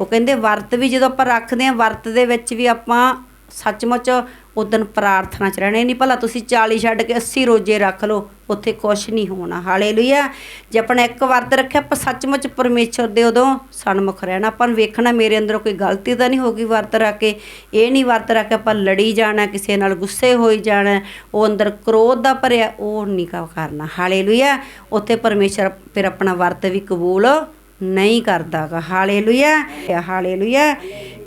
ਉਹ ਕਹਿੰਦੇ ਵਰਤ ਵੀ ਜਦੋਂ ਆਪਾਂ ਰੱਖਦੇ ਹਾਂ, ਵਰਤ ਦੇ ਵਿੱਚ ਵੀ ਆਪਾਂ ਸੱਚਮੁੱਚ ਉਦਨ ਪ੍ਰਾਰਥਨਾ ਚ ਰਹਿਣਾ ਨਹੀਂ। ਭਲਾ ਤੁਸੀਂ 40 ਛੱਡ ਕੇ 80 ਰੋਜੇ ਰੱਖ ਲਓ, ਉੱਥੇ ਕੁਛ ਨਹੀਂ ਹੋਣਾ। ਹਾਲੇਲੂਇਆ। ਜੇ ਆਪਣਾ ਇੱਕ ਵਰਤ ਰੱਖਿਆ, ਆਪਾਂ ਸੱਚਮੁੱਚ ਪਰਮੇਸ਼ਰ ਦੇ ਉਦੋਂ ਸਨਮੁਖ ਰਹਿਣਾ। ਆਪਾਂ ਨੂੰ ਵੇਖਣਾ ਮੇਰੇ ਅੰਦਰੋਂ ਕੋਈ ਗਲਤੀ ਤਾਂ ਨਹੀਂ ਹੋ ਗਈ ਵਰਤ ਰੱਖ ਕੇ। ਇਹ ਨਹੀਂ ਵਰਤ ਰੱਖ ਕੇ ਆਪਾਂ ਲੜੀ ਜਾਣਾ, ਕਿਸੇ ਨਾਲ ਗੁੱਸੇ ਹੋਈ ਜਾਣਾ, ਉਹ ਅੰਦਰ ਕ੍ਰੋਧ ਦਾ ਭਰਿਆ, ਉਹ ਨਹੀਂ ਕ- ਕਰਨਾ। ਹਾਲੇਲੂਇਆ। ਉੱਥੇ ਪਰਮੇਸ਼ਰ ਫਿਰ ਆਪਣਾ ਵਰਤ ਵੀ ਕਬੂਲ ਨਹੀਂ ਕਰਦਾਗਾ। ਹਾਲੇਲੂਇਆ। ਹਾਲੇਲੂਇਆ।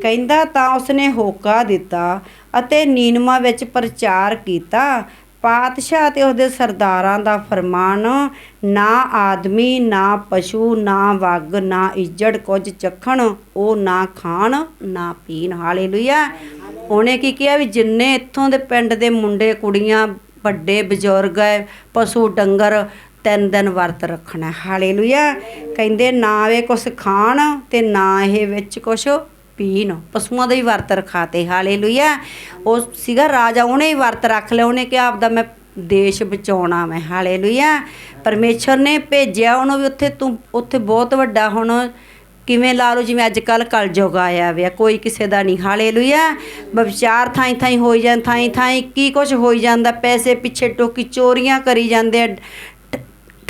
ਕਹਿੰਦਾ ਤਾਂ ਉਸਨੇ ਹੋਕਾ ਦਿੱਤਾ ਅਤੇ ਨੀਨਮਾ ਵਿੱਚ ਪ੍ਰਚਾਰ ਕੀਤਾ। ਪਾਤਸ਼ਾਹ ਤੇ ਉਹਦੇ ਸਰਦਾਰਾਂ ਦਾ ਫਰਮਾਨ, ਨਾ ਆਦਮੀ, ਨਾ ਪਸ਼ੂ, ਨਾ ਵਗ, ਨਾ ਇੱਜੜ, ਕੁਝ ਚੱਖਣ, ਉਹ ਨਾ ਖਾਣ, ਨਾ ਪੀਣ। ਹਾਲੇਲੂਇਆ। ਉਹਨੇ ਕੀ ਕਿਹਾ ਵੀ ਜਿੰਨੇ ਇੱਥੋਂ ਦੇ ਪਿੰਡ ਦੇ ਮੁੰਡੇ, ਕੁੜੀਆਂ, ਵੱਡੇ ਬਜ਼ੁਰਗ ਹੈ, ਪਸ਼ੂ, ਡੰਗਰ ਤਿੰਨ ਦਿਨ ਵਰਤ ਰੱਖਣਾ ਹਾਲੇਲੂਇਆ। ਕਹਿੰਦੇ, ਨਾ ਇਹ ਕੁਛ ਖਾਣ ਤੇ ਨਾ ਇਹ ਵਿੱਚ ਕੁਛ ਪੀਣ। ਪਸ਼ੂਆਂ ਦਾ ਹੀ ਵਰਤ ਰਖਾਤੇ। ਹਾਲੇਲੂਇਆ। ਉਹ ਸੀਗਾ ਰਾਜਾ, ਉਹਨੇ ਹੀ ਵਰਤ ਰੱਖ ਲਿਆ। ਉਹਨੇ ਕਿਹਾ, ਆਪਦਾ ਮੈਂ ਦੇਸ਼ ਬਚਾਉਣਾ ਮੈਂ। ਹਾਲੇਲੂਇਆ। ਪਰਮੇਸ਼ਰ ਨੇ ਭੇਜਿਆ, ਉਹਨੂੰ ਵੀ ਉੱਥੇ ਤੂੰ, ਉੱਥੇ ਬਹੁਤ ਵੱਡਾ ਹੁਣ ਕਿਵੇਂ ਲਾ ਲਓ, ਜਿਵੇਂ ਅੱਜ ਕੱਲ ਕਲਯੁਗ ਆਇਆ ਵਿਆ ਕੋਈ ਕਿਸੇ ਦਾ ਨਹੀਂ। ਹਾਲੇਲੂਇਆ। ਵਿਚਾਰ ਥਾਈ ਥਾਈ ਹੋਈ ਜਾਂ ਥਾਈ ਥਾਈ ਕੀ ਕੁਝ ਹੋਈ ਜਾਂਦਾ। ਪੈਸੇ ਪਿੱਛੇ ਟੋਕੀ ਚੋਰੀਆਂ ਕਰੀ ਜਾਂਦੇ ਆ।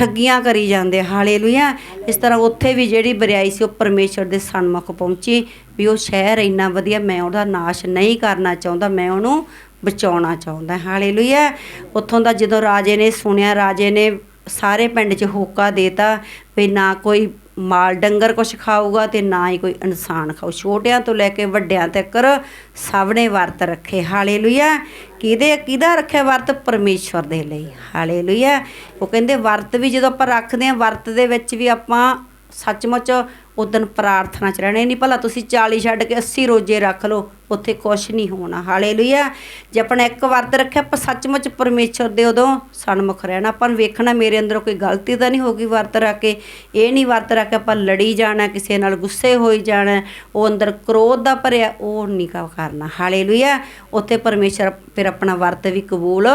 ਠੱਗੀਆਂ ਕਰੀ ਜਾਂਦੇ ਆ, ਹਾਲੇਲੂਇਆ। ਇਸ ਤਰ੍ਹਾਂ ਉੱਥੇ ਵੀ ਜਿਹੜੀ ਬਰਿਆਈ ਸੀ ਉਹ ਪਰਮੇਸ਼ਰ ਦੇ ਸਨਮੁਖ ਪਹੁੰਚੀ ਵੀ ਉਹ ਸ਼ਹਿਰ ਇੰਨਾ ਵਧੀਆ ਮੈਂ ਉਹਦਾ ਨਾਸ਼ ਨਹੀਂ ਕਰਨਾ ਚਾਹੁੰਦਾ ਮੈਂ ਉਹਨੂੰ ਬਚਾਉਣਾ ਚਾਹੁੰਦਾ ਹਾਲੇਲੂਇਆ। ਉੱਥੋਂ ਦਾ ਜਦੋਂ ਰਾਜੇ ਨੇ ਸੁਣਿਆ ਰਾਜੇ ਨੇ ਸਾਰੇ ਪਿੰਡ 'ਚ ਹੋਕਾ ਦੇਤਾ ਵੀ ਨਾ ਕੋਈ ਮਾਲ ਡੰਗਰ ਕੁਛ ਖਾਊਗਾ ਤੇ ਨਾ ਹੀ ਕੋਈ ਇਨਸਾਨ ਖਾਊ। ਛੋਟਿਆਂ ਤੋਂ ਲੈ ਕੇ ਵੱਡਿਆਂ ਤੱਕ ਸਭ ਨੇ ਵਰਤ ਰੱਖੇ। ਹਾਲੇਲੂਇਆ। ਕਿਹਦੇ, ਕਿਹਦਾ ਰੱਖਿਆ ਵਰਤ? ਪਰਮੇਸ਼ਵਰ ਦੇ ਲਈ। ਹਾਲੇਲੂਇਆ। ਉਹ ਕਹਿੰਦੇ ਵਰਤ ਵੀ ਜਦੋਂ ਆਪਾਂ ਰੱਖਦੇ ਹਾਂ, ਵਰਤ ਦੇ ਵਿੱਚ ਵੀ ਆਪਾਂ ਸੱਚਮੁੱਚ ਉਦਨ ਪ੍ਰਾਰਥਨਾ ਚ ਰਹਿਣਾ। ਇਹ ਨਹੀਂ ਭਲਾ ਤੁਸੀਂ 40 ਛੱਡ ਕੇ 80 ਰੋਜੇ ਰੱਖ ਲਓ, ਉੱਥੇ ਕੁਛ ਨਹੀਂ ਹੋਣਾ। ਹਾਲੇਲੂਇਆ। ਜੇ ਆਪਣਾ ਇੱਕ ਵਰਤ ਰੱਖਿਆ, ਆਪਾਂ ਸੱਚਮੁੱਚ ਪਰਮੇਸ਼ਰ ਦੇ ਉਦੋਂ ਸਨਮੁਖ ਰਹਿਣਾ। ਆਪਾਂ ਨੂੰ ਵੇਖਣਾ ਮੇਰੇ ਅੰਦਰ ਕੋਈ ਗਲਤੀ ਤਾਂ ਨਹੀਂ ਹੋ ਗਈ ਵਰਤ ਰੱਖ ਕੇ। ਇਹ ਨਹੀਂ ਵਰਤ ਰੱਖ ਕੇ ਆਪਾਂ ਲੜੀ ਜਾਣਾ, ਕਿਸੇ ਨਾਲ ਗੁੱਸੇ ਹੋਈ ਜਾਣਾ, ਉਹ ਅੰਦਰ ਕ੍ਰੋਧ ਦਾ ਭਰਿਆ, ਉਹ ਨਹੀਂ ਕ- ਕਰਨਾ। ਹਾਲੇਲੂਇਆ। ਉੱਥੇ ਪਰਮੇਸ਼ਰ ਫਿਰ ਆਪਣਾ ਵਰਤ ਵੀ ਕਬੂਲ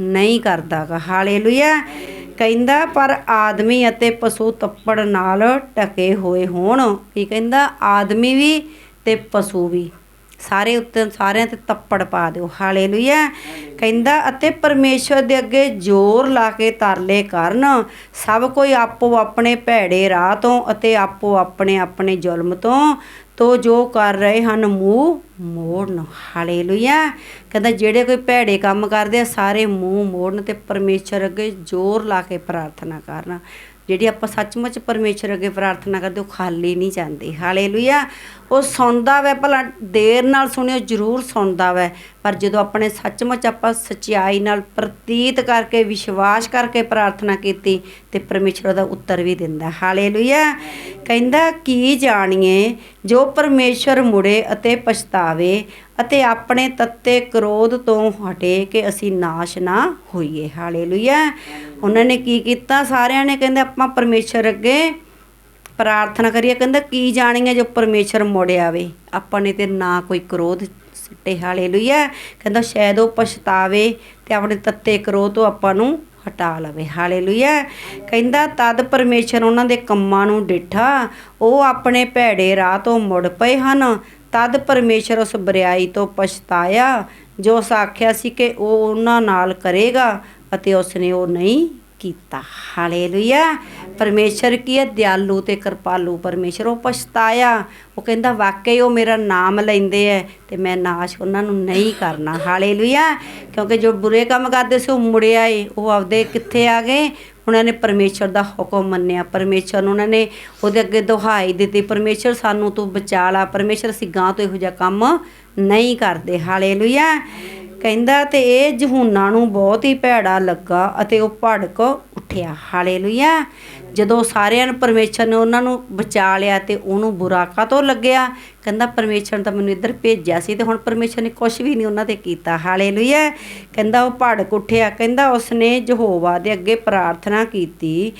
ਨਹੀਂ ਕਰਦਾਗਾ। ਹਾਲੇਲੂਇਆ। ਕਹਿੰਦਾ, ਪਰ ਆਦਮੀ ਅਤੇ ਪਸ਼ੂ ਤੱਪੜ ਨਾਲ ਟਕੇ ਹੋਏ ਹੋਣ। ਕੀ ਕਹਿੰਦਾ? ਆਦਮੀ ਵੀ ਤੇ ਪਸ਼ੂ ਵੀ। ਸਾਰੇ ਉੱਤੇ ਸਾਰਿਆਂ ਤੇ ਤੱਪੜ ਪਾ ਦਿਓ। ਹਾਲੇਲੂਇਆ। ਕਹਿੰਦਾ, ਅਤੇ ਪਰਮੇਸ਼ਰ ਦੇ ਅੱਗੇ ਜ਼ੋਰ ਲਾ ਕੇ ਤਰਲੇ ਕਰਨ। ਸਭ ਕੋਈ ਆਪੋ ਆਪਣੇ ਭੈੜੇ ਰਾਹ ਤੋਂ ਅਤੇ ਆਪੋ ਆਪਣੇ ਆਪਣੇ ਜ਼ੁਲਮ ਤੋਂ। ਤੋ ਜੋ ਕਰ ਰਹੇ ਹਨ, ਮੂੰਹ ਮੋੜਨ। ਹਾਲੇਲੂਇਆ। ਕਹਿੰਦਾ, ਜਿਹੜੇ ਕੋਈ ਭੈੜੇ ਕੰਮ ਕਰਦੇ ਆ, ਸਾਰੇ ਮੂੰਹ ਮੋੜਨ ਤੇ ਪਰਮੇਸ਼ਰ ਅੱਗੇ ਜ਼ੋਰ ਲਾ ਕੇ ਪ੍ਰਾਰਥਨਾ ਕਰਨ। ਜਿਹੜੀ ਆਪਾਂ ਸੱਚਮੁੱਚ ਪਰਮੇਸ਼ਰ ਅੱਗੇ ਪ੍ਰਾਰਥਨਾ ਕਰਦੇ, ਉਹ ਖਾਲੀ ਨਹੀਂ ਜਾਂਦੀ। ਹਾਲੇਲੂਇਆ। ਉਹ ਸੁਣਦਾ ਵੈ, ਭਲਾ ਦੇਰ ਨਾਲ ਸੁਣਿਓ, ਜ਼ਰੂਰ ਸੁਣਦਾ ਵੈ। ਪਰ ਜਦੋਂ ਆਪਣੇ ਸੱਚਮੁੱਚ ਆਪਾਂ ਸਚਾਈ ਨਾਲ ਪ੍ਰਤੀਤ ਕਰਕੇ, ਵਿਸ਼ਵਾਸ ਕਰਕੇ ਪ੍ਰਾਰਥਨਾ ਕੀਤੀ, ਤੇ ਪਰਮੇਸ਼ਰ ਦਾ ਉੱਤਰ ਵੀ ਦਿੰਦਾ। ਹਾਲੇਲੂਇਆ। ਕਹਿੰਦਾ, ਕੀ ਜਾਣੀਏ, ਜੋ ਪਰਮੇਸ਼ਰ ਮੁੜੇ ਅਤੇ ਪਛਤਾਵੇ ਅਤੇ ਆਪਣੇ ਤੱਤੇ ਕ੍ਰੋਧ ਤੋਂ ਹਟੇ ਕਿ ਅਸੀਂ ਨਾਸ਼ ਨਾ ਹੋਈਏ। ਹਾਲੇਲੂਇਆ। ਉਹਨਾਂ ਨੇ ਕੀ ਕੀਤਾ? ਸਾਰਿਆਂ ਨੇ ਕਹਿੰਦੇ, ਆਪਾਂ ਪਰਮੇਸ਼ਰ ਅੱਗੇ ਪ੍ਰਾਰਥਨਾ ਕਰੀਏ। ਕਹਿੰਦਾ, ਕੀ ਜਾਣੀਏ ਜੋ ਪਰਮੇਸ਼ਰ ਮੁੜ ਆਵੇ? ਆਪਾਂ ਨੇ ਤੇ ਨਾ ਕੋਈ ਕ੍ਰੋਧ ਸਿੱਟੇ। ਹਾਲੇਲੂਇਆ। ਕਹਿੰਦਾ, ਸ਼ਾਇਦ ਉਹ ਪਛਤਾਵੇ ਤੇ ਆਪਣੇ ਤੱਤੇ ਕ੍ਰੋਧ ਤੋਂ ਆਪਾਂ ਨੂੰ ਹਟਾ ਲਵੇ। ਹਾਲੇਲੂਇਆ। ਕਹਿੰਦਾ, ਤਦ ਪਰਮੇਸ਼ਰ ਉਹਨਾਂ ਦੇ ਕੰਮਾਂ ਨੂੰ ਡਿਠਾ। ਉਹ ਆਪਣੇ ਭੈੜੇ ਰਾਹ ਤੋਂ ਮੁੜ ਪਏ ਹਨ। ਤਦ ਪਰਮੇਸ਼ਰ ਉਸ ਬਰਿਆਈ ਤੋਂ ਪਛਤਾਇਆ, ਜੋ ਉਸ ਆਖਿਆ ਸੀ ਕਿ ਉਹ ਉਹਨਾਂ ਨਾਲ ਕਰੇਗਾ ਅਤੇ ਉਸਨੇ ਉਹ ਨਹੀਂ ਕੀਤਾ। ਹਾਲੇਲੂਇਆ। ਪਰਮੇਸ਼ਰ ਕੀ ਹੈ? ਦਿਆਲੂ ਤੇ ਕਿਰਪਾਲੂ। ਪਰਮੇਸ਼ਰ ਉਹ ਪਛਤਾਇਆ। ਉਹ ਕਹਿੰਦਾ, ਵਾਕਈ ਉਹ ਮੇਰਾ ਨਾਮ ਲੈਂਦੇ ਐ ਤੇ ਮੈਂ ਨਾਸ਼ ਉਹਨਾਂ ਨੂੰ ਨਹੀਂ ਕਰਨਾ। ਹਾਲੇਲੂਇਆ। ਕਿਉਂਕਿ ਜੋ ਬੁਰੇ ਕੰਮ ਕਰਦੇ ਸੀ, ਉਹ ਮੁੜਿਆ ਏ ਉਹ ਆਪਦੇ ਕਿੱਥੇ ਆ ਗਏ? ਉਹਨਾਂ ਨੇ ਪਰਮੇਸ਼ਰ ਦਾ ਹੁਕਮ ਮੰਨਿਆ। ਪਰਮੇਸ਼ਰ ਨੂੰ ਉਹਨਾਂ ਨੇ ਉਹਦੇ ਅੱਗੇ ਦੁਹਾਈ ਦਿੱਤੀ। ਪਰਮੇਸ਼ਰ ਸਾਨੂੰ ਤੂੰ ਬਚਾ ਲਾ। ਪਰਮੇਸ਼ਰ ਅਸੀਂ ਗਾਂ ਤੋਂ ਇਹੋ ਜਿਹਾ ਕੰਮ ਨਹੀਂ ਕਰਦੇ। ਹਾਲੇਲੂਇਆ। ਕਹਿੰਦਾ, ਤੇ ਇਹ ਜਹੂਨਾ ਨੂੰ ਬਹੁਤ ਹੀ ਭੈੜਾ ਲੱਗਾ ਅਤੇ ਉਹ ਭੜਕ ਉੱਠਿਆ। ਹਾਲੇਲੂਇਆ। ਜਦੋਂ ਸਾਰਿਆਂ ਨੂੰ ਪਰਮੇਸ਼ਰ ਨੇ ਉਹਨਾਂ ਨੂੰ ਬਚਾ ਲਿਆ ਤੇ ਉਹਨੂੰ ਬੁਰਾ ਕਾਤੋਂ ਲੱਗਿਆ? ਕਹਿੰਦਾ, ਪਰਮੇਸ਼ਰ ਨੇ ਤਾਂ ਮੈਨੂੰ ਇੱਧਰ ਭੇਜਿਆ ਸੀ ਤੇ ਹੁਣ ਪਰਮੇਸ਼ਰ ਨੇ ਕੁਝ ਵੀ ਨਹੀਂ ਉਹਨਾਂ ਤੇ ਕੀਤਾ। ਹਾਲੇਲੂਇਆ। ਕਹਿੰਦਾ, ਉਹ ਭੜਕ ਉੱਠਿਆ। ਕਹਿੰਦਾ, ਉਸਨੇ ਯਹੋਵਾ ਦੇ ਅੱਗੇ ਪ੍ਰਾਰਥਨਾ ਕੀਤੀ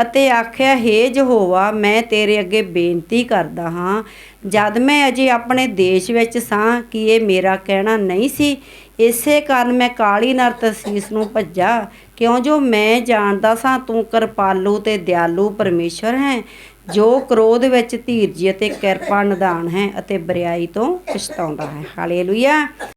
ਅਤੇ ਆਖਿਆ, ਹੇ ਯਹੋਵਾ, ਮੈਂ ਤੇਰੇ ਅੱਗੇ ਬੇਨਤੀ ਕਰਦਾ ਹਾਂ। ਜਦ ਮੈਂ ਅਜੇ ਆਪਣੇ ਦੇਸ਼ ਵਿੱਚ ਸਾਂ, ਕਿ ਇਹ ਮੇਰਾ ਕਹਿਣਾ ਨਹੀਂ ਸੀ? ਇਸੇ ਕਾਰਨ ਮੈਂ ਕਾਲੀ ਨਰ ਤਸੀਸ ਨੂੰ ਭੱਜਾ। ਕਿਉਂ ਜੋ ਮੈਂ ਜਾਣਦਾ ਸਾਂ, ਤੂੰ ਕਿਰਪਾਲੂ ਤੇ ਦਿਆਲੂ ਪਰਮੇਸ਼ਰ ਹੈ, ਜੋ ਕ੍ਰੋਧ ਵਿੱਚ ਧੀਰਜ ਅਤੇ ਕਿਰਪਾ ਨਿਦਾਨ ਹੈ ਅਤੇ ਬਰਿਆਈ ਤੋਂ ਪਛਤਾਉਂਦਾ ਹੈ। ਹਾਲੇਲੂਇਆ।